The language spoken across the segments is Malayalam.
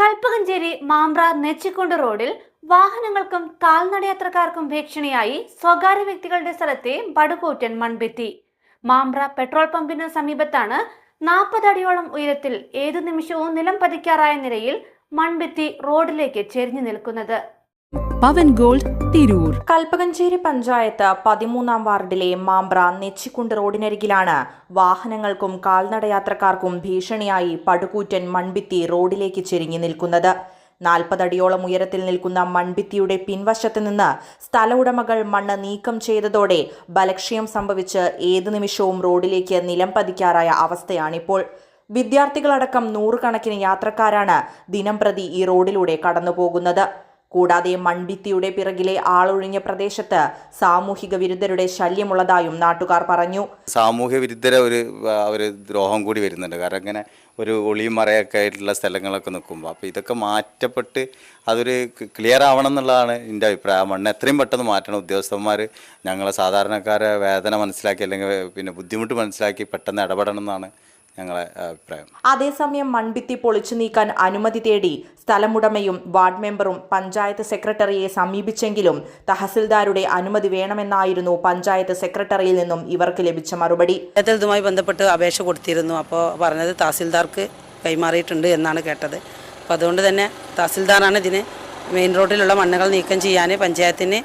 കൽപ്പകഞ്ചേരി മാമ്പ്ര നെച്ചിക്കുണ്ട് റോഡിൽ വാഹനങ്ങൾക്കും കാൽനടയാത്രക്കാർക്കും ഭീഷണിയായി സ്വകാര്യ വ്യക്തികളുടെ സ്ഥലത്തെ ബടുകൂറ്റൻ മൺഭിത്തി. മാമ്പ്ര പെട്രോൾ പമ്പിന് സമീപത്താണ് നാൽപ്പത് അടിയോളം ഉയരത്തിൽ ഏതു നിമിഷവും നിലം പതിക്കാറായ നിലയിൽ മൺഭിത്തി റോഡിലേക്ക് ചെരിഞ്ഞു നിൽക്കുന്നത്. പവൻ ഗോൾഡ് തിരൂർ. കൽപ്പകഞ്ചേരി പഞ്ചായത്ത് പതിമൂന്നാം വാർഡിലെ മാമ്പ്ര നെച്ചിക്കുണ്ട് റോഡിനരികിലാണ്. വാഹനങ്ങൾക്കും കാൽനടയാത്രക്കാർക്കും ഭീഷണിയായി പടുകൂറ്റൻ മൺഭിത്തി റോഡിലേക്ക് ചെരിഞ്ഞു നിൽക്കുന്നത്. നാൽപ്പതടിയോളം ഉയരത്തിൽ നിൽക്കുന്ന മൺഭിത്തിയുടെ പിൻവശത്ത് നിന്ന് സ്ഥല ഉടമകൾ മണ്ണ് നീക്കം ചെയ്തതോടെ ബലക്ഷയം സംഭവിച്ച് ഏതു നിമിഷവും റോഡിലേക്ക് നിലം പതിക്കാറായ അവസ്ഥയാണിപ്പോൾ. വിദ്യാർത്ഥികളടക്കം നൂറുകണക്കിന് യാത്രക്കാരാണ് ദിനംപ്രതി ഈ റോഡിലൂടെ കടന്നുപോകുന്നത്. കൂടാതെ മൺഭിത്തിയുടെ പിറകിലെ ആളൊഴിഞ്ഞ പ്രദേശത്ത് സാമൂഹിക വിരുദ്ധരുടെ ശല്യമുള്ളതായും നാട്ടുകാർ പറഞ്ഞു. സാമൂഹ്യ വിരുദ്ധരെ ഒരു ഒരു ദ്രോഹം കൂടി വരുന്നുണ്ട്. കാരണം ഇങ്ങനെ ഒരു ഒളിയും മറയൊക്കെ ആയിട്ടുള്ള സ്ഥലങ്ങളൊക്കെ നിൽക്കുമ്പോൾ അപ്പോൾ ഇതൊക്കെ മാറ്റപ്പെട്ട് അതൊരു ക്ലിയർ ആവണം എന്നുള്ളതാണ് എന്റെ അഭിപ്രായം. മണ്ണ് എത്രയും പെട്ടെന്ന് മാറ്റണം. ഉദ്യോഗസ്ഥന്മാർ ഞങ്ങളെ സാധാരണക്കാരെ വേദന മനസ്സിലാക്കി അല്ലെങ്കിൽ പിന്നെ ബുദ്ധിമുട്ട് മനസ്സിലാക്കി പെട്ടെന്ന് ഇടപെടണം എന്നാണ് ഞങ്ങളെ അഭിപ്രായം. അതേസമയം മൺഭിത്തി പൊളിച്ചു നീക്കാൻ അനുമതി തേടി സ്ഥലമുടമയും വാർഡ് മെമ്പറും പഞ്ചായത്ത് സെക്രട്ടറിയെ സമീപിച്ചെങ്കിലും തഹസിൽദാരുടെ അനുമതി വേണമെന്നായിരുന്നു പഞ്ചായത്ത് സെക്രട്ടറിയിൽ നിന്നും ഇവർക്ക് ലഭിച്ച മറുപടി. ഇതുമായി ബന്ധപ്പെട്ട് അപേക്ഷ കൊടുത്തിരുന്നു. അപ്പോൾ പറഞ്ഞത് തഹസിൽദാർക്ക് കൈമാറിയിട്ടുണ്ട് എന്നാണ് കേട്ടത്. അപ്പോൾ അതുകൊണ്ട് തന്നെ തഹസിൽദാറാണ് ഇതിന് മെയിൻ റോഡിലുള്ള മണ്ണുകൾ നീക്കം ചെയ്യാൻ പഞ്ചായത്തിന്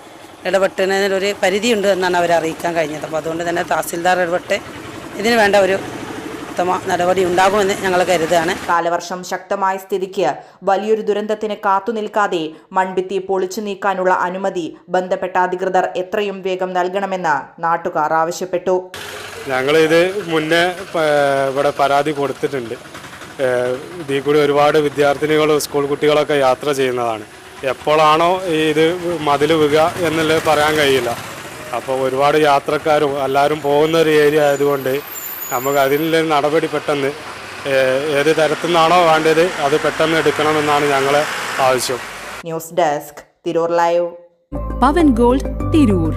ഇടപെട്ടുന്നതിനൊരു പരിധിയുണ്ട് എന്നാണ് അവർ അറിയിക്കാൻ കഴിഞ്ഞത്. അപ്പോൾ അതുകൊണ്ട് തന്നെ തഹസിൽദാർ ഇടപെട്ട് ഇതിന് വേണ്ട ഒരു ഉത്തമ നടപടി ഉണ്ടാകുമെന്ന് ഞങ്ങൾ കരുതുകയാണ്. കാലവർഷം ശക്തമായ സ്ഥിതിക്ക് വലിയൊരു ദുരന്തത്തിന് കാത്തുനിൽക്കാതെ മൺഭിത്തി പൊളിച്ചു നീക്കാനുള്ള അനുമതി ബന്ധപ്പെട്ട അധികൃതർ എത്രയും വേഗം നൽകണമെന്ന് നാട്ടുകാർ ആവശ്യപ്പെട്ടു. ഞങ്ങൾ ഇത് മുന്നേ ഇവിടെ പരാതി കൊടുത്തിട്ടുണ്ട്. ഇതിൽ കൂടി ഒരുപാട് വിദ്യാർത്ഥിനികളും സ്കൂൾ കുട്ടികളൊക്കെ യാത്ര ചെയ്യുന്നതാണ്. എപ്പോഴാണോ ഈ ഇത് മതിൽ വിക എന്നുള്ളത് പറയാൻ കഴിയില്ല. അപ്പോൾ ഒരുപാട് യാത്രക്കാരും എല്ലാവരും പോകുന്ന ഒരു ഏരിയ ആയതുകൊണ്ട് നമുക്ക് അതിനുള്ള നടപടി പെട്ടെന്ന് ഏത് തരത്തിൽ നിന്നാണോ വേണ്ടത് അത് പെട്ടെന്ന് എടുക്കണമെന്നാണ് ഞങ്ങളെ ആവശ്യം. News desk Tirur live. Pavan gold Tirur.